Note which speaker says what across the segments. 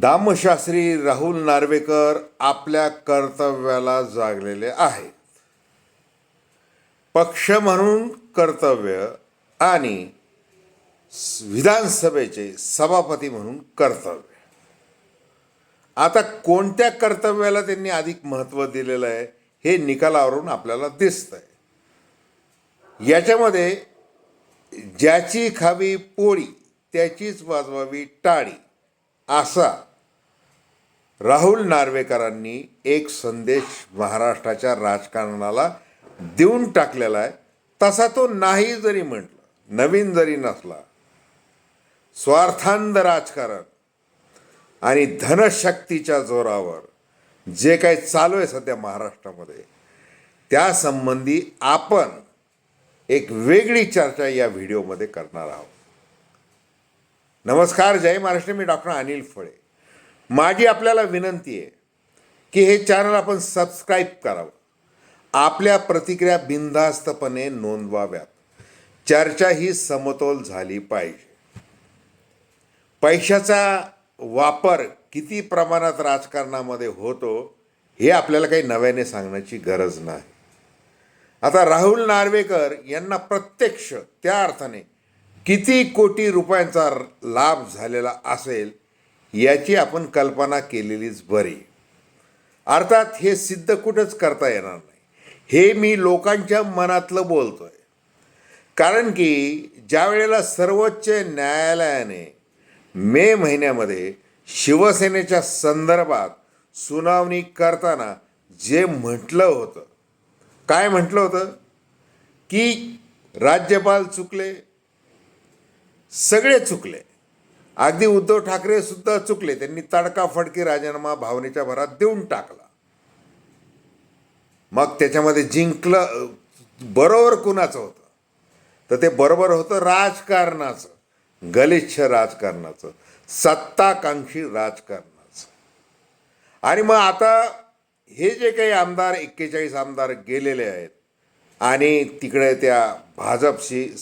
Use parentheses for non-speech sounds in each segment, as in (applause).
Speaker 1: दामशास्त्री राहुल नार्वेकर आपल्या कर्तव्याला जागलेले आहेत. पक्ष म्हणून कर्तव्य आणि विधानसभेचे सभापती म्हणून कर्तव्य. आता कोणत्या कर्तव्याला त्यांनी अधिक महत्त्व दिलेलं आहे हे निकालावरून आपल्याला दिसतंय. याच्यामध्ये ज्याची खावी पोळी त्याचीच वाजवावी टाळी. असा. राहुल नार्वेकरांनी एक संदेश महाराष्ट्राच्या राजकारणाला देऊन टाकलेला आहे. तसा तो नाही जरी म्हटलं नवीन जरी नसला स्वार्थांध राजकारण आणि धनशक्तीच्या जोरावर जे काही चालू आहे सध्या महाराष्ट्रामध्ये त्यासंबंधी आपण एक वेगळी चर्चा या व्हिडिओमध्ये करणार आहोत. नमस्कार जय महाराष्ट्र. मी डॉक्टर अनिल फळे. माझी आपल्याला विनंती आहे की हे चॅनल आपण सबस्क्राईब करावं. आपल्या प्रतिक्रिया बिनधास्तपणे नोंदवाव्यात. चर्चा ही समतोल झाली पाहिजे. पैशाचा वापर किती प्रमाणात राजकारणामध्ये होतो हे आपल्याला काही नव्याने सांगण्याची गरज नाही. आता राहुल नार्वेकर यांना प्रत्यक्ष त्या अर्थाने किती कोटी रुपयांचा लाभ झालेला असेल याची आपण कल्पना केलेलीच बरी. अर्थात हे सिद्ध कुठंच करता येणार नाही. हे मी लोकांच्या मनातलं बोलतो आहे कारण की ज्या वेळेला सर्वोच्च न्यायालयाने मे महिन्यामध्ये शिवसेनेच्या संदर्भात सुनावणी करताना जे म्हटलं होतं काय म्हटलं होतं? की राज्यपाल चुकले सगळे चुकले. अगदी उद्धव ठाकरे सुद्धा चुकले. त्यांनी तडकाफडकी राजीनामा भावनेच्या भरात देऊन टाकला. मग त्याच्यामध्ये जिंकलं बरोबर कुणाचं होतं? तर ते बरोबर होतं राजकारणाचं. गलिच्छ राजकारणाचं. सत्ताकांक्षी राजकारणाचं. आणि मग आता हे जे काही आमदार एक्केचाळीस आमदार गेलेले आहेत आणि तिकडे त्या भाजपशी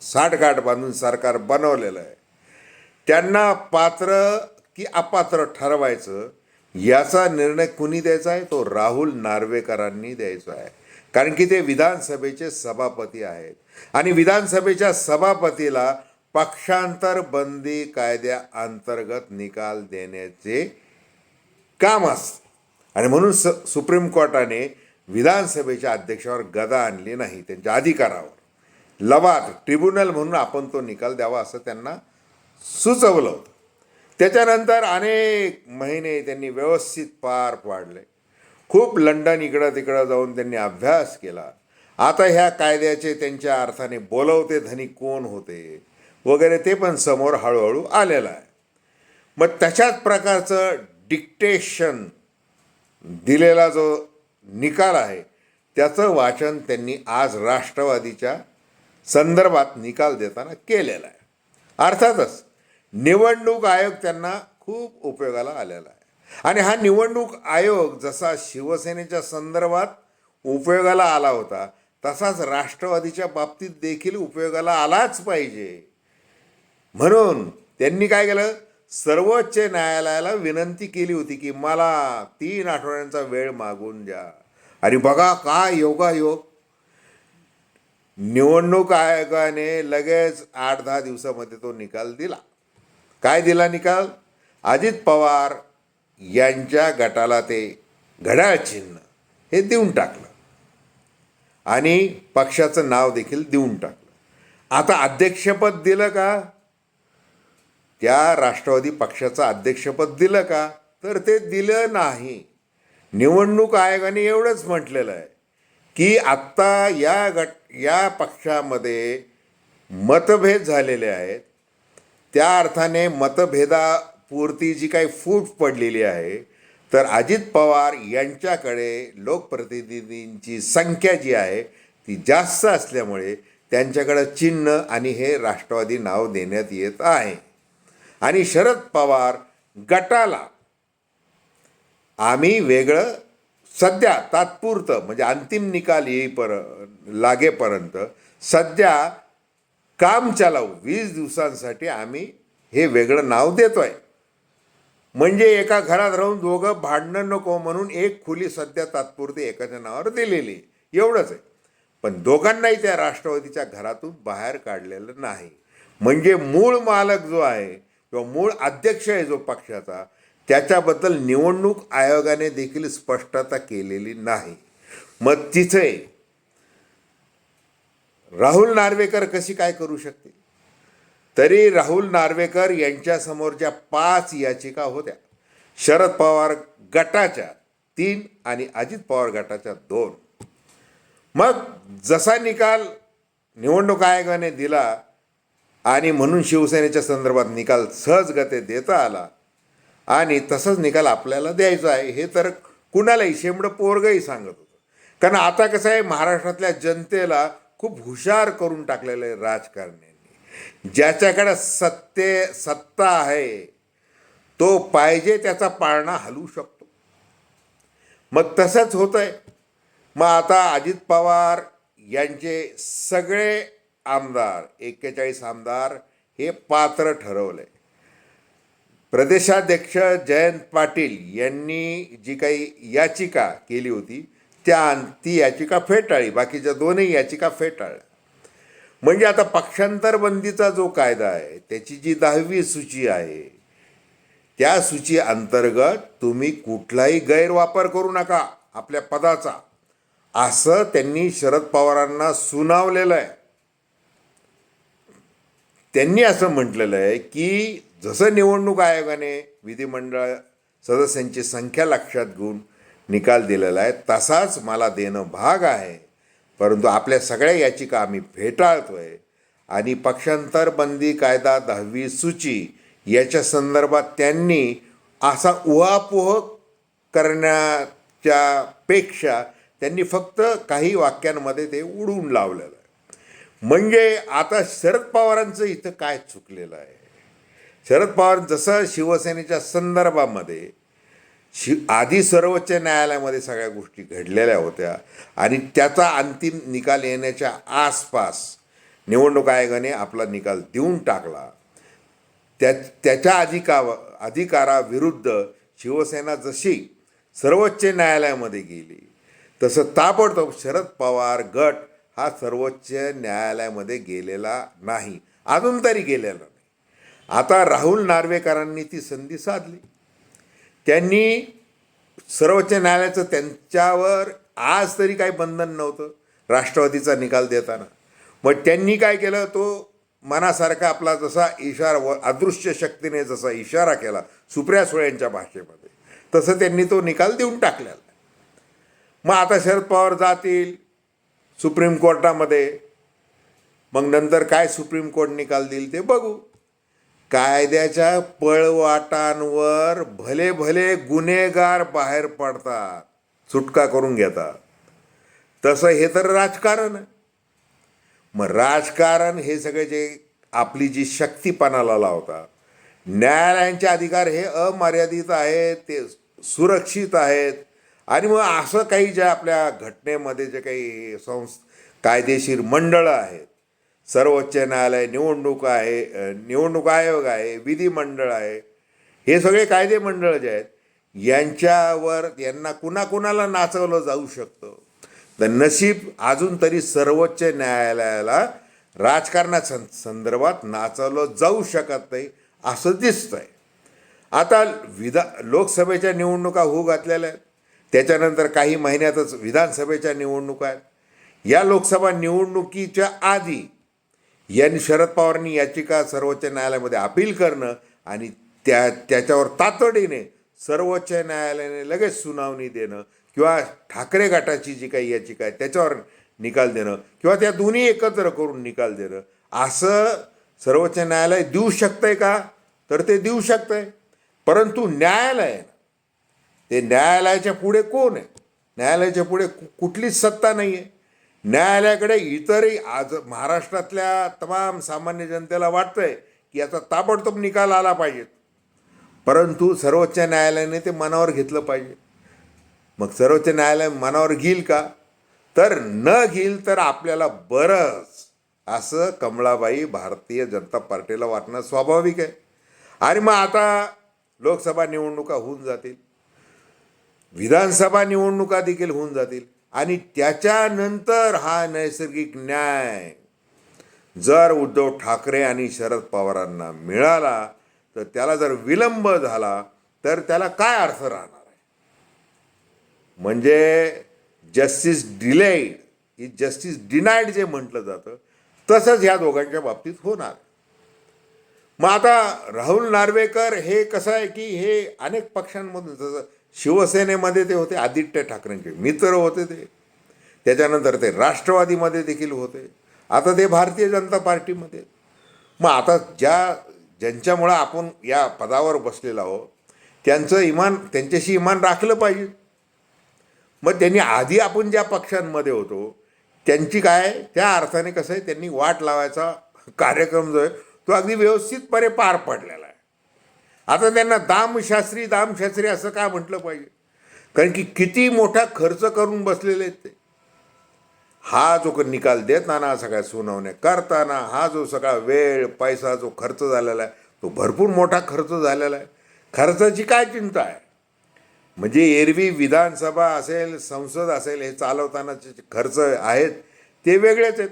Speaker 1: साठगाठ बांधून सरकार बनवलेलं आहे. त्यांना पात्र की अपात्र ठरवायचं याचा निर्णय कुणी द्यायचा आहे? तो राहुल नार्वेकरांनी द्यायचा आहे. कारण की ते विधानसभेचे सभापती आहेत. आणि विधानसभेच्या सभापतीला पक्षांतर बंदी कायद्या अंतर्गत निकाल देण्याचे काम असते. आणि म्हणून स सुप्रीम कोर्टाने विधानसभेच्या अध्यक्षावर गदा आणली नाही त्यांच्या अधिकारावर. लवाद ट्रिब्युनल म्हणून आपण तो निकाल द्यावा असं त्यांना सुचवलं होतं. त्याच्यानंतर अनेक महिने त्यांनी व्यवस्थित पार पाडले. खूप लंडन इकडं तिकडं जाऊन त्यांनी अभ्यास केला. आता ह्या कायद्याचे त्यांच्या अर्थाने बोलवते धनी कोण होते वगैरे ते पण समोर हळूहळू आलेलं आहे. मग तशाच प्रकारचं डिक्टेशन दिलेला जो निकाल आहे त्याचं वाचन त्यांनी आज राष्ट्रवादीच्या संदर्भात निकाल देताना केलेला आहे. अर्थातच निवडणूक आयोग त्यांना खूप उपयोगाला आलेला आहे. आणि हा निवडणूक आयोग जसा शिवसेनेच्या संदर्भात उपयोगाला आला होता तसाच राष्ट्रवादीच्या बाबतीत देखील उपयोगाला आलाच पाहिजे. म्हणून त्यांनी काय केलं? सर्वोच्च न्यायालयाला विनंती केली होती की मला तीन आठवड्यांचा वेळ मागून द्या. आणि बघा का योगायोग निवडणूक आयोगाने लगेच आठ दहा दिवसामध्ये तो निकाल दिला. काय दिला निकाल? अजित पवार यांच्या गटाला ते घड्याळ चिन्ह हे देऊन टाकलं. आणि पक्षाचं नाव देखील देऊन टाकलं. आता अध्यक्षपद दिलं का? त्या राष्ट्रवादी पक्षाचं अध्यक्षपद दिलं का? तर ते दिलं नाही. निवडणूक आयोगाने एवढंच म्हटलेलं आहे की आत्ता या गट या पक्षामध्ये मतभेद झालेले आहेत. त्या अर्थाने मतभेदापुरती जी काही फूट पडलेली आहे तर अजित पवार यांच्याकडे लोकप्रतिनिधींची संख्या जी आहे ती जास्त असल्यामुळे त्यांच्याकडं चिन्ह आणि हे राष्ट्रवादी नाव देण्यात येत आहे. आणि शरद पवार गटाला आम्ही वेगळं सध्या तात्पुरतं म्हणजे अंतिम निकाल येईपर लागेपर्यंत सध्या काम चालवू वीस दिवसांसाठी आम्ही हे वेगळं नाव देतो आहे म्हणजे एका घरात राहून दोघं भांडणं नको म्हणून एक खोली सध्या तात्पुरती एकाच्या नावावर दिलेली. एवढंच आहे. पण दोघांनाही त्या राष्ट्रवादीच्या घरातून बाहेर काढलेलं नाही. म्हणजे मूळ मालक जो आहे किंवा मूळ अध्यक्ष आहे जो पक्षाचा त्याच्याबद्दल निवडणूक आयोगाने देखील स्पष्टता केलेली नाही. मग तिथे राहुल नार्वेकर कशी काय करू शकते? तरी राहुल नार्वेकर यांच्यासमोरच्या पाच याचिका होत्या शरद पवार गटाच्या तीन आणि अजित पवार गटाच्या दोन. मग जसा निकाल निवडणूक आयोगाने दिला आणि म्हणून शिवसेनेच्या संदर्भात निकाल सहजगते देता आला आणि तसंच निकाल आपल्याला द्यायचा आहे. हे तर कुणालाही शेंबडं पोरगही सांगत होतं. कारण आता कसं आहे महाराष्ट्रातल्या जनतेला खूप हुशार करून टाकलेलं आहे राजकारण्यांनी. ज्याच्याकडं सत्ते सत्ता आहे तो पाहिजे त्याचा पाळणा हलवू शकतो. मग तसंच होतं आहे मग आता अजित पवार यांचे सगळे आमदार एक्केचाळीस आमदार हे पात्र ठरवले प्रदेशाध्यक्ष जयंत पाटील यांनी जी काही याचिका केली होती त्या ती याचिका फेटाळली. बाकीच्या दोनही याचिका फेटाळल्या. म्हणजे आता पक्षांतर बंदीचा जो कायदा आहे त्याची जी दहावी सूची आहे त्या सूची अंतर्गत तुम्ही कुठलाही गैरवापर करू नका आपल्या पदाचा. असं त्यांनी शरद पवारांना सुनावलेलं आहे. त्यांनी असं म्हटलेलं आहे की जसं निवडणूक आयोगाने विधिमंडळ सदस्यांची संख्या लक्षात घेऊन निकाल दिलेला आहे तसाच मला देणं भाग आहे. परंतु आपल्या सगळ्या याचिका आम्ही फेटाळतो आहे आणि पक्षांतर बंदी कायदा दहावी सूची याच्या संदर्भात त्यांनी असा उहापोह करण्याच्या पेक्षा त्यांनी फक्त काही वाक्यांमध्ये ते उडवून लावलेलं आहे. म्हणजे आता शरद पवारांचं इथं काय चुकलेलं आहे? शरद पवार जसं शिवसेनेच्या संदर्भामध्ये शि आधी सर्वोच्च न्यायालयामध्ये सगळ्या गोष्टी घडलेल्या होत्या आणि त्याचा अंतिम निकाल येण्याच्या आसपास निवडणूक आयोगाने आपला निकाल देऊन टाकला. त्या त्याच्या अधिका अधिकाराविरुद्ध शिवसेना जशी सर्वोच्च न्यायालयामध्ये गेली तसं ताबडतोब शरद पवार गट हा सर्वोच्च न्यायालयामध्ये गेलेला नाही. अजून तरी गेलेला नाही. आता राहुल नार्वेकरांनी ती संधी साधली. त्यांनी सर्वोच्च न्यायालयाचं त्यांच्यावर आज तरी काही बंधन नव्हतं राष्ट्रवादीचा निकाल देताना. मग त्यांनी काय केलं? तो मनासारखा आपला जसा इशारा व अदृश्य शक्तीने जसा इशारा केला सुप्रिया सुळेंच्या भाषेमध्ये तसं त्यांनी तो निकाल देऊन टाकलेला. मग आता शरद पवार जातील सुप्रीम कोर्टामध्ये. मग नंतर काय सुप्रीम कोर्ट निकाल देईल ते बघू. कायद्याच्या पळवाटांवर भले भले गुन्हेगार बाहेर पडतात सुटका करून घेतात. तसं हे तर राजकारण. आहे मग राजकारण हे सगळे जे आपली जी शक्तीपणाला लावतात न्यायालयांचे अधिकार हे अमर्यादित आहेत ते सुरक्षित आहेत. आणि मग असं काही ज्या आपल्या घटनेमध्ये जे काही संस् कायदेशीर मंडळं आहेत सर्वोच्च न्यायालय निवडणूक आहे निवडणूक आयोग आहे विधिमंडळ आहे हे सगळे कायदे मंडळ जे आहेत यांच्यावर यांना कुणाकुणाला नाचवलं जाऊ शकतं. तर नशीब अजून तरी सर्वोच्च न्यायालयाला राजकारणा सं संदर्भात नाचवलं जाऊ शकत नाही असं दिसतंय. आता विधा लोकसभेच्या निवडणुका होऊ घातलेल्या आहेत. त्याच्यानंतर काही महिन्यातच विधानसभेच्या निवडणुका आहेत. या लोकसभा निवडणुकीच्या आधी एन. शरद पवारांनी याचिका सर्वोच्च न्यायालयामध्ये अपील करणं आणि त्या त्याच्यावर तातडीने सर्वोच्च न्यायालयाने लगेच सुनावणी देणं किंवा ठाकरे गटाची जी काही याचिका आहे त्याच्यावर निकाल देणं किंवा त्या दोन्ही एकत्र करून निकाल देणं असं सर्वोच्च न्यायालय देऊ शकतंय का? तर ते देऊ शकतंय. परंतु न्यायालय ते न्यायालयाच्या पुढे कोण आहे? न्यायालयाच्या पुढे कु- कुठलीच सत्ता नाही आहे न्यायालयाकडे इतरही आज महाराष्ट्रातल्या तमाम सामान्य जनतेला वाटतंय की याचा ताबडतोब निकाल आला पाहिजे. परंतु सर्वोच्च न्यायालयाने ते मनावर घेतलं पाहिजे. मग सर्वोच्च न्यायालय मनावर घेईल का? तर न घेईल तर आपल्याला बरंच असं कमळाबाई भारतीय जनता पार्टीला वाटणं स्वाभाविक आहे. आणि मग आता लोकसभा निवडणुका होऊन जातील. विधानसभा निवडणुका देखील होऊन जातील. आणि त्याच्यानंतर हा नैसर्गिक न्याय. जर उद्धव ठाकरे आणि शरद पवारांना मिळाला तर त्याला जर विलंब झाला तर त्याला काय अर्थ राहणार आहे? म्हणजे जस्टिस डिलेड ही जस्टिस डिनाईड जे म्हटलं जातं तसंच ह्या दोघांच्या बाबतीत होणार. मग आता राहुल नार्वेकर हे कसं आहे की हे अनेक पक्षांमधून जसं शिवसेनेमध्ये ते होते आदित्य ठाकरेंचे. मित्र होते ते. त्याच्यानंतर ते राष्ट्रवादीमध्ये देखील होते. आता ते भारतीय जनता पार्टीमध्ये. मग आता ज्या ज्यांच्यामुळं आपण या पदावर बसलेलो आहोत त्यांचं इमान त्यांच्याशी इमान राखलं पाहिजे. मग त्यांनी आधी आपण ज्या पक्षांमध्ये होतो त्यांची काय त्या अर्थाने कसं आहे त्यांनी वाट लावायचा कार्यक्रम जो आहे तो अगदी व्यवस्थितपणे पार पडलेला आहे. आता त्यांना दामशास्त्री दामशास्त्री असं का म्हटलं पाहिजे? कारण की किती मोठा खर्च करून बसलेले आहेत ते. हा जो क- निकाल देताना सगळ्या सुनावण्या करताना हा जो सगळा वेळ पैसा जो खर्च झालेला आहे तो भरपूर मोठा खर्च झालेला आहे. खर्चाची काय चिंता आहे? म्हणजे एरवी विधानसभा असेल संसद असेल हे चालवतानाचे खर्च आहेत ते वेगळेच आहेत.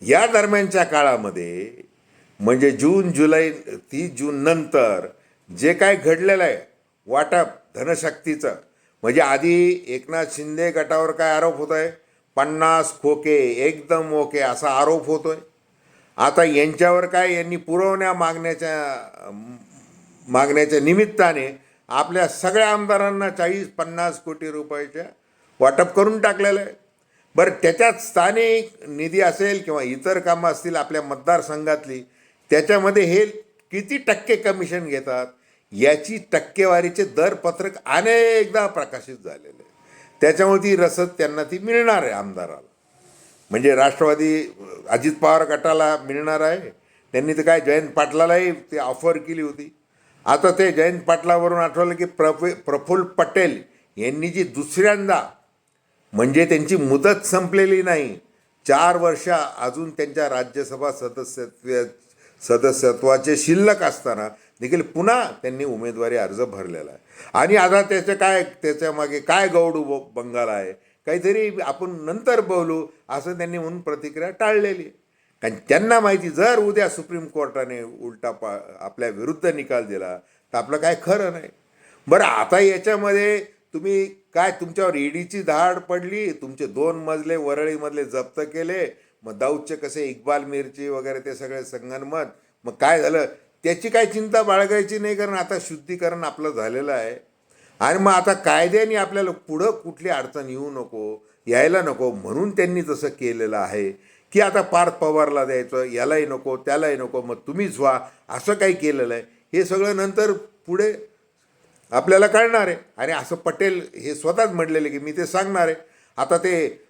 Speaker 1: या दरम्यानच्या काळामध्ये म्हणजे जून जुलै तीस जून नंतर जे काय घडलेलं आहे वाटप धनशक्तीचं. म्हणजे आधी एकनाथ शिंदे गटावर काय आरोप होत आहे पन्नास खोके एकदम ओके असा आरोप होतो आहे आता यांच्यावर काय यांनी पुरवण्या मागण्याच्या मागण्याच्या निमित्ताने आपल्या सगळ्या आमदारांना चाळीस पन्नास कोटी रुपयाच्या वाटप करून टाकलेलं आहे. बरं त्याच्यात स्थानिक निधी असेल किंवा इतर कामं असतील आपल्या मतदारसंघातली त्याच्यामध्ये हे किती टक्के कमिशन घेतात? याची टक्केवारीचे दरपत्रक अनेकदा प्रकाशित झालेले आहे त्याच्यामुळे ती रसद त्यांना ती मिळणार आहे आमदाराला. म्हणजे राष्ट्रवादी अजित पवार गटाला मिळणार आहे. त्यांनी तर काय जयंत पाटलालाही ते ऑफर केली होती. आता ते जयंत पाटलावरून आठवलं की प्रफ प्रफुल्ल पटेल यांनी जी दुसऱ्यांदा म्हणजे त्यांची मुदत संपलेली नाही चार वर्ष अजून त्यांच्या राज्यसभा सदस्यत्व सदस्यत्वाचे शिल्लक असताना देखील पुन्हा त्यांनी उमेदवारी अर्ज भरलेला आहे. आणि आता त्याचं काय त्याच्यामागे काय गौड उभ बंगाल आहे? काहीतरी आपण नंतर बोलू असं त्यांनी म्हणून प्रतिक्रिया टाळलेली आहे. कारण त्यांना माहिती जर उद्या सुप्रीम कोर्टाने उलटा पा आपल्या विरुद्ध निकाल दिला तर आपलं काय खरं नाही. बरं आता याच्यामध्ये तुम्ही काय तुमच्यावर ईडीची धाड पडली? तुमचे दोन मजले वरळीमधले जप्त केले? मग दाऊदचे कसे इक्बाल मिरची वगैरे ते सगळे संगनमत मग काय झालं? त्याची काय चिंता बाळगायची नाही कारण आता शुद्धीकरण आपलं झालेलं आहे. आणि मग आता कायद्याने आपल्याला पुढं कुठली अडचण येऊ नको यायला नको म्हणून त्यांनी तसं केलेलं आहे की आता पार्थ पवारला द्यायचं यालाही नको त्यालाही नको मग तुम्हीच व्हा असं काही केलेलं आहे. हे सगळं नंतर पुढे आपल्याला कळणार आहे. आणि असं पटेल हे स्वतःच म्हटलेले की मी ते सांगणार आहे. आता ते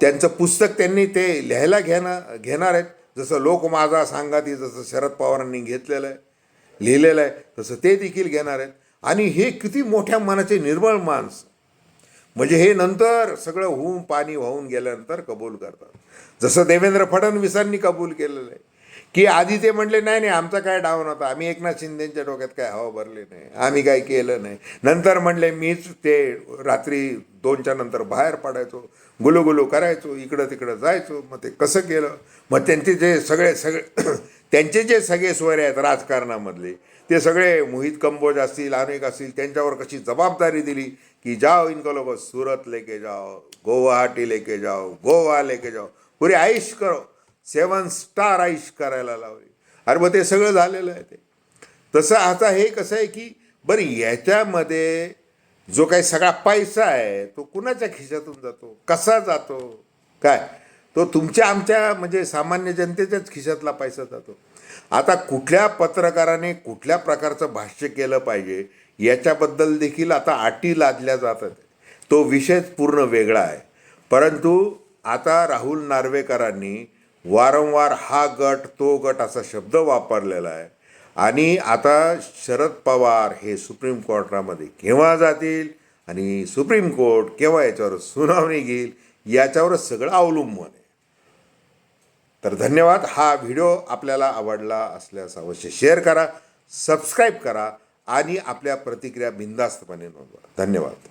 Speaker 1: त्यांचं पुस्तक त्यांनी ते लिहायला घेणं घेणार आहेत. जसं लोक माझा सांगाती जसं शरद पवारांनी घेतलेलं आहे लिहिलेलं आहे तसं ते देखील घेणार आहेत. आणि हे किती मोठ्या मनाचे निर्मळ माणस. म्हणजे हे नंतर सगळं होऊन पाणी वाहून गेल्यानंतर कबूल करतात. जसं देवेंद्र फडणवीसांनी कबूल केलेलं आहे. की आधी ते म्हणले नाही नाही आमचा काय डाऊन होता. आम्ही एकनाथ शिंदेच्या डोक्यात काय हवा भरले नाही. आम्ही काय केलं नाही. नंतर म्हणले मीच ते रात्री दोनच्या नंतर बाहेर पडायचो गुलुगुलू करायचो इकडं तिकडं जायचो. मग ते कसं केलं? मग त्यांचे जे सगळे सगळे (clears throat) त्यांचे जे सगळे सोयरे आहेत राजकारणामधले ते सगळे मोहित कंबोज असतील अनेक असतील त्यांच्यावर कशी जबाबदारी दिली की जाओ इनको लोक सूरत लेके जाओ गुवाहाटी लेके जाओ गोवा लेके जाओ पुरे आयुष करो. सेवन स्टार आईश करायला लावली. अरे मग ते सगळं झालेलं आहे ते. तसं आता हे कसं आहे की बरं याच्यामध्ये जो काही सगळा पैसा आहे तो कुणाच्या खिशातून जातो? कसा जातो? काय? तो तुमच्या आमच्या म्हणजे सामान्य जनतेच्याच खिशातला पैसा जातो. आता कुठल्या पत्रकाराने कुठल्या प्रकारचं भाष्य केलं पाहिजे याच्याबद्दल देखील आता अटी लादल्या जातात. तो विषयच पूर्ण वेगळा आहे. परंतु आता राहुल नार्वेकरांनी वारंवार हा गट तो गट असा शब्द वापरलेला आहे. आणि आता शरद पवार हे सुप्रीम कोर्टामध्ये केव्हा जातील आणि सुप्रीम कोर्ट केव्हा याच्यावर सुनावणी घेईल याच्यावरच सगळं अवलंबून आहे. तर धन्यवाद. हा व्हिडिओ आपल्याला आवडला असल्यास अवश्य शेअर करा सबस्क्राईब करा आणि आपल्या प्रतिक्रिया बिंदास्तपणे नोंदवा. धन्यवाद.